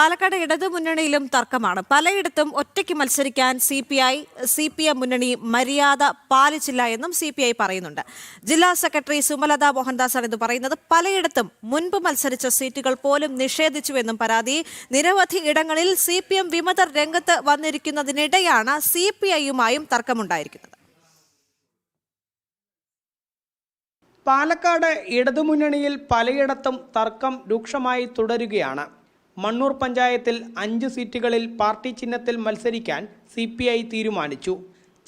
പാലക്കാട് ഇടതു മുന്നണിയിലും തർക്കമാണ്. പലയിടത്തും ഒറ്റയ്ക്ക് മത്സരിക്കാൻ C P I C P M മുന്നണി മര്യാദ പാലിച്ചില്ല എന്നും സി പി ഐ പറയുന്നുണ്ട്. ജില്ലാ സെക്രട്ടറി സുമലത മോഹൻദാസാണ് ഇത് പറയുന്നത്. പലയിടത്തും മുൻപ് മത്സരിച്ച സീറ്റുകൾ പോലും നിഷേധിച്ചുവെന്നും പരാതി. നിരവധി ഇടങ്ങളിൽ സി പി എം വിമതർ രംഗത്ത് വന്നിരിക്കുന്നതിനിടെയാണ് സി പി ഐയുമായും തർക്കമുണ്ടായിരിക്കുന്നത്. പാലക്കാട് ഇടതുമുന്നണിയിൽ പലയിടത്തും തർക്കം രൂക്ഷമായി തുടരുകയാണ്. മണ്ണൂർ പഞ്ചായത്തിൽ അഞ്ച് സീറ്റുകളിൽ പാർട്ടി ചിഹ്നത്തിൽ മത്സരിക്കാൻ സി തീരുമാനിച്ചു.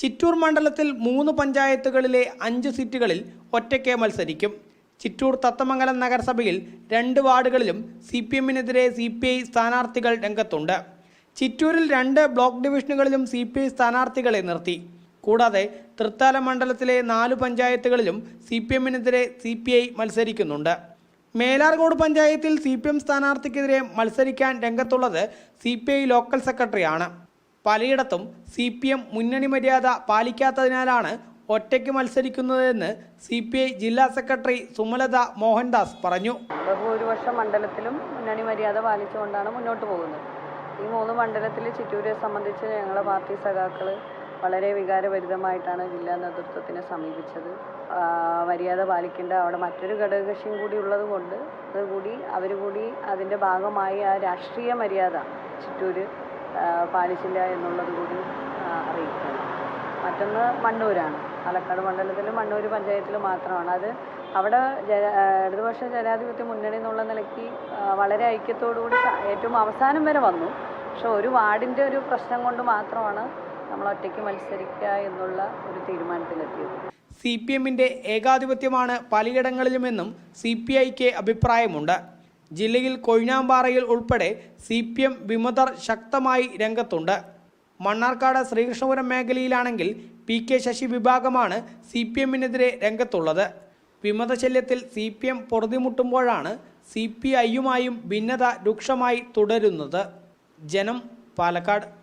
ചിറ്റൂർ മണ്ഡലത്തിൽ മൂന്ന് പഞ്ചായത്തുകളിലെ അഞ്ച് സീറ്റുകളിൽ ഒറ്റയ്ക്ക് മത്സരിക്കും. ചിറ്റൂർ തത്തമംഗലം നഗരസഭയിൽ രണ്ട് വാർഡുകളിലും സി പി എമ്മിനെതിരെ സി പി ഐ സ്ഥാനാർത്ഥികൾ രംഗത്തുണ്ട്. ചിറ്റൂരിൽ രണ്ട് ബ്ലോക്ക് ഡിവിഷനുകളിലും സി പി ഐ സ്ഥാനാർത്ഥികളെ നിർത്തി. കൂടാതെ തൃത്താല മണ്ഡലത്തിലെ നാല് പഞ്ചായത്തുകളിലും സി പി എമ്മിനെതിരെ സി പി ഐ മത്സരിക്കുന്നുണ്ട്. മേലാർകോട് പഞ്ചായത്തിൽ സി പി എം സ്ഥാനാർത്ഥിക്കെതിരെ മത്സരിക്കാൻ രംഗത്തുള്ളത് സി പി ഐ ലോക്കൽ സെക്രട്ടറിയാണ്. പലയിടത്തും സി പി എം മുന്നണി മര്യാദ പാലിക്കാത്തതിനാലാണ് ഒറ്റയ്ക്ക് മത്സരിക്കുന്നതെന്ന് സി പി ഐ ജില്ലാ സെക്രട്ടറി സുമലത മോഹൻദാസ് പറഞ്ഞു. ബഹുഭൂരിപക്ഷം മണ്ഡലത്തിലും മുന്നണി മര്യാദ പാലിച്ചുകൊണ്ടാണ് മുന്നോട്ട് പോകുന്നത്. ഈ മൂന്ന് മണ്ഡലത്തിൽ ചിറ്റൂരെ സംബന്ധിച്ച് ഞങ്ങളുടെ പാർട്ടി സഖാക്കൾ വളരെ വികാരഭരിതമായിട്ടാണ് ജില്ലാ നേതൃത്വത്തിനെ സമീപിച്ചത്. മര്യാദ പാലിക്കേണ്ട അവിടെ മറ്റൊരു ഘടകകക്ഷിയും കൂടി ഉള്ളത് കൊണ്ട് അതുകൂടി അവർ കൂടി അതിന്റെ ഭാഗമായി ആ രാഷ്ട്രീയ മര്യാദ ചിറ്റൂർ പാലിച്ചില്ല എന്നുള്ളത് കൂടി അറിയിക്കണം മറ്റൊന്ന് മണ്ണൂരാണ്. പാലക്കാട് മണ്ഡലത്തിൽ മണ്ണൂർ പഞ്ചായത്തിൽ മാത്രമാണ്. അത് അവിടെ ജന ഇടതുപക്ഷ ജനാധിപത്യ മുന്നണി എന്നുള്ള നിലയ്ക്ക് വളരെ ഐക്യത്തോടുകൂടി ഏറ്റവും അവസാനം വരെ വന്നു. പക്ഷെ ഒരു വാർഡിന്റെ ഒരു പ്രശ്നം കൊണ്ട് മാത്രമാണ് നമ്മൾ ഒറ്റയ്ക്ക് മത്സരിക്കുക എന്നുള്ള ഒരു തീരുമാനത്തിലെത്തിയത്. സി പി എമ്മിന്റെ ഏകാധിപത്യമാണ് പലയിടങ്ങളിലുമെന്നും സി പി ഐക്ക് അഭിപ്രായമുണ്ട്. ജില്ലയിൽ കൊഴിഞ്ഞാമ്പാറയിൽ ഉൾപ്പെടെ സി പി എം വിമതർ ശക്തമായി രംഗത്തുണ്ട്. മണ്ണാർക്കാട് ശ്രീകൃഷ്ണപുരം മേഖലയിലാണെങ്കിൽ പി കെ ശശി വിഭാഗമാണ് സി പി എമ്മിനെതിരെ രംഗത്തുള്ളത്. വിമതശല്യത്തിൽ സി പി എം പൊറുതിമുട്ടുമ്പോഴാണ് സി പി ഐയുമായും ഭിന്നത രൂക്ഷമായി തുടരുന്നത്. ജനം പാലക്കാട്.